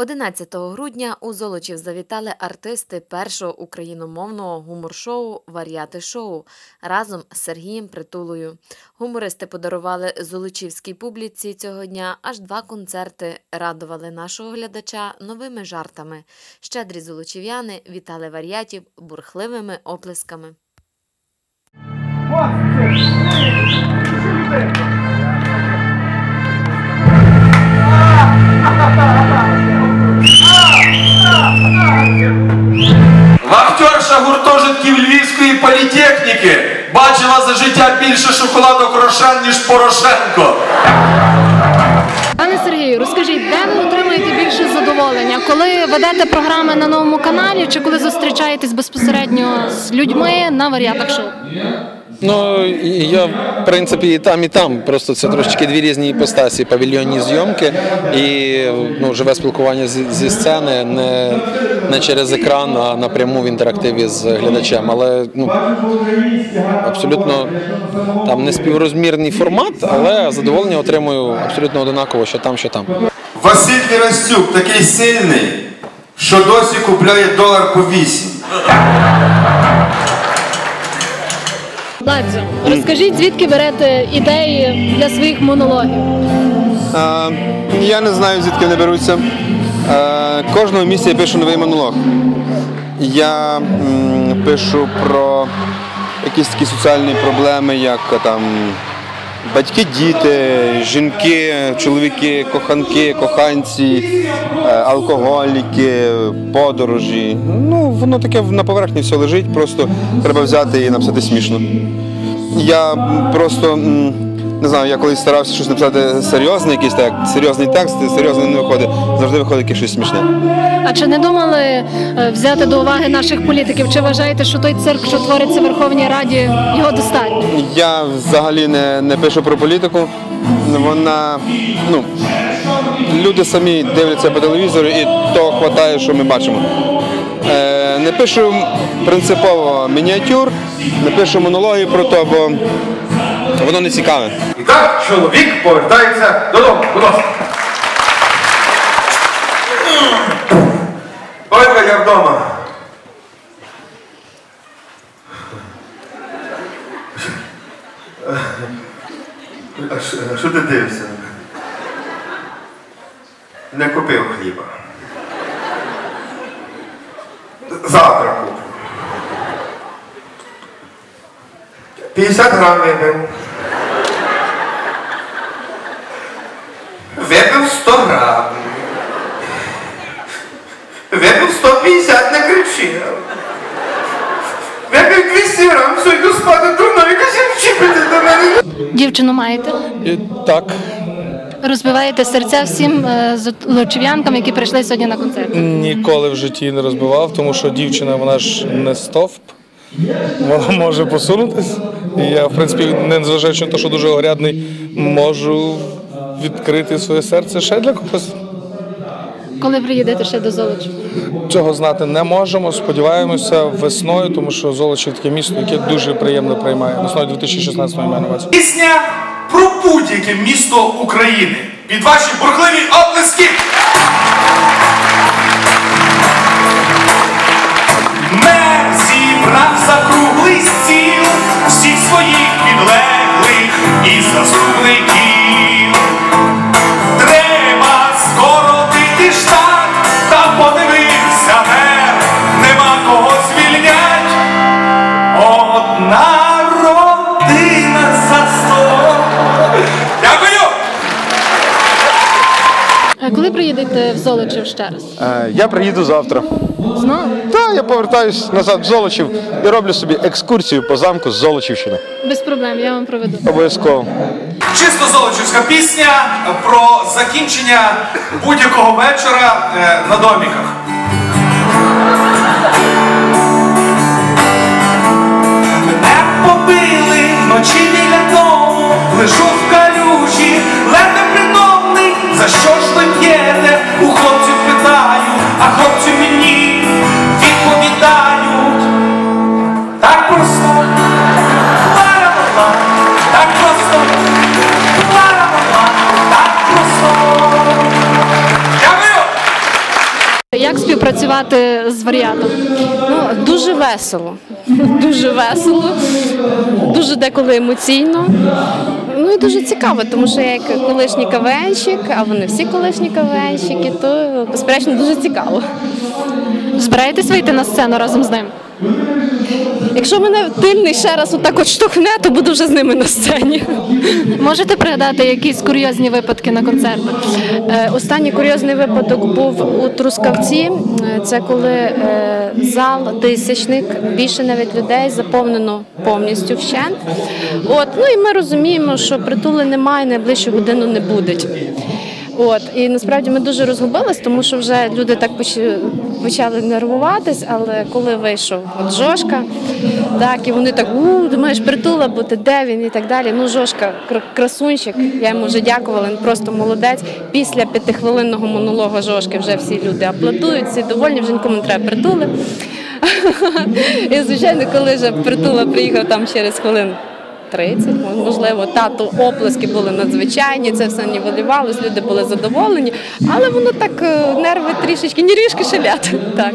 11 грудня у Золочів завітали артисти першого україномовного гумор-шоу Варіати шоу разом з Сергієм Притулою. Гумористи подарували золочівській публіці цього дня аж два концерти. Радували нашого глядача новими жартами. Щедрі золочів'яни вітали варіатів бурхливими оплесками. Вахтерша гуртожитків Львівської політехніки бачила за життя більше шоколадок Рошен, ніж Порошенко. Пане Сергію, розкажіть, де ви отримуєте більше задоволення? Коли ведете програми на новому каналі, чи коли зустрічаєтесь безпосередньо з людьми на варіатах шоу? Ну я в принципі і там, і там. Просто це трошечки дві різні іпостасі, павільйонні зйомки і ну, живе спілкування зі, зі сцени, не, не через екран, а напряму в інтерактиві з глядачем. Але ну, абсолютно там не співрозмірний формат, але задоволення отримую абсолютно одинаково, що там, що там. Василь Вірастюк такий сильний, що досі купляє долар по вісім. Ладзо, розкажіть, звідки берете ідеї для своїх монологів? А, Я не знаю, звідки вони беруться. А, Кожного місця я пишу новий монолог. Я м, пишу про якісь такі соціальні проблеми, як е, там батьки, діти, жінки, чоловіки, коханки, коханці, е, алкоголіки, подорожі. Ну, воно таке на поверхні все лежить, просто треба взяти і написати смішно. Я просто не знаю, я колись старався щось написати серйозне, якийсь так, серйозний текст, і серйозно не виходить. Завжди виходить якесь щось смішне. А чи не думали е, взяти до уваги наших політиків? Чи вважаєте, що той цирк, що твориться в Верховній Раді, його достатньо? Я взагалі не, не пишу про політику. Вона, ну, люди самі дивляться по телевізору і то вистачає, що ми бачимо. Е, не пишу принципово мініатюр, не пишу монологи про то, бо воно не цікаве. І так чоловік повертається додому. Будь ласка. Ой, я вдома. А що- ти дивишся? Не купив хліба. Завтра куплю. 50 грам кричи. Випив 200 грам, все, йду спати, дурно, якось вчіпити до мене. Дівчину маєте? Так, Розбиваєте серця всім е, які прийшли сьогодні на концерт. Ніколи в житті не розбивав, тому що дівчина вона ж не стовп, вона може посунутись. І я, в принципі, незважаючи на те, що дуже огрядний, можу відкрити своє серце ще для когось. Коли приїдете ще до Золочів? Цього знати не можемо. Сподіваємося весною, тому що Золочів таке місто, яке дуже приємно приймає. Весною 2016 я маю на увазі. Пісня про будь-яке місто України. Під ваші бурхливі оплески. Мер зібрав за круглий стіл всіх своїх підлеглих і заступників. Коли приїдете в Золочів ще раз? Е, Я приїду завтра. Знову? Та я повертаюсь назад в Золочів і роблю собі екскурсію по замку з Золочівщини. Без проблем, я вам проведу. Обов'язково. Чисто золочівська пісня про закінчення будь-якого вечора е, на доміках. Грати з варіатом? Ну, дуже весело. Дуже весело, дуже деколи емоційно. Ну і дуже цікаво, тому що я як колишній кавенщик, а вони всі колишні кавенщики, то безперечно дуже цікаво. Збираєтесь вийти на сцену разом з ним? Якщо мене тильний ще раз отак от штовхне, то буду вже з ними на сцені. Можете пригадати якісь курйозні випадки на концертах? Е, Останній курйозний випадок був у Трускавці. Е, Це коли е, зал тисячник, більше навіть людей заповнено повністю вщент. От ну і ми розуміємо, що притули немає, найближчу годину не буде. От і насправді ми дуже розгубились, тому що вже люди так почали нервуватись. Але коли вийшов от Жошка, так і вони так у думаєш, притула бути, де він і так далі. Ну Жошка, кр- красунчик. Я йому вже дякувала. Він просто молодець. Після п'ятихвилинного монологу Жошки вже всі люди аплодують, всі довольні, вже нікому не треба притули. І звичайно, коли вже притула приїхав там через хвилин 30, можливо, тато оплески були надзвичайні, це все нівелювалось, люди були задоволені, але воно так е, нерви трішечки, ні ріжки шалять. Так.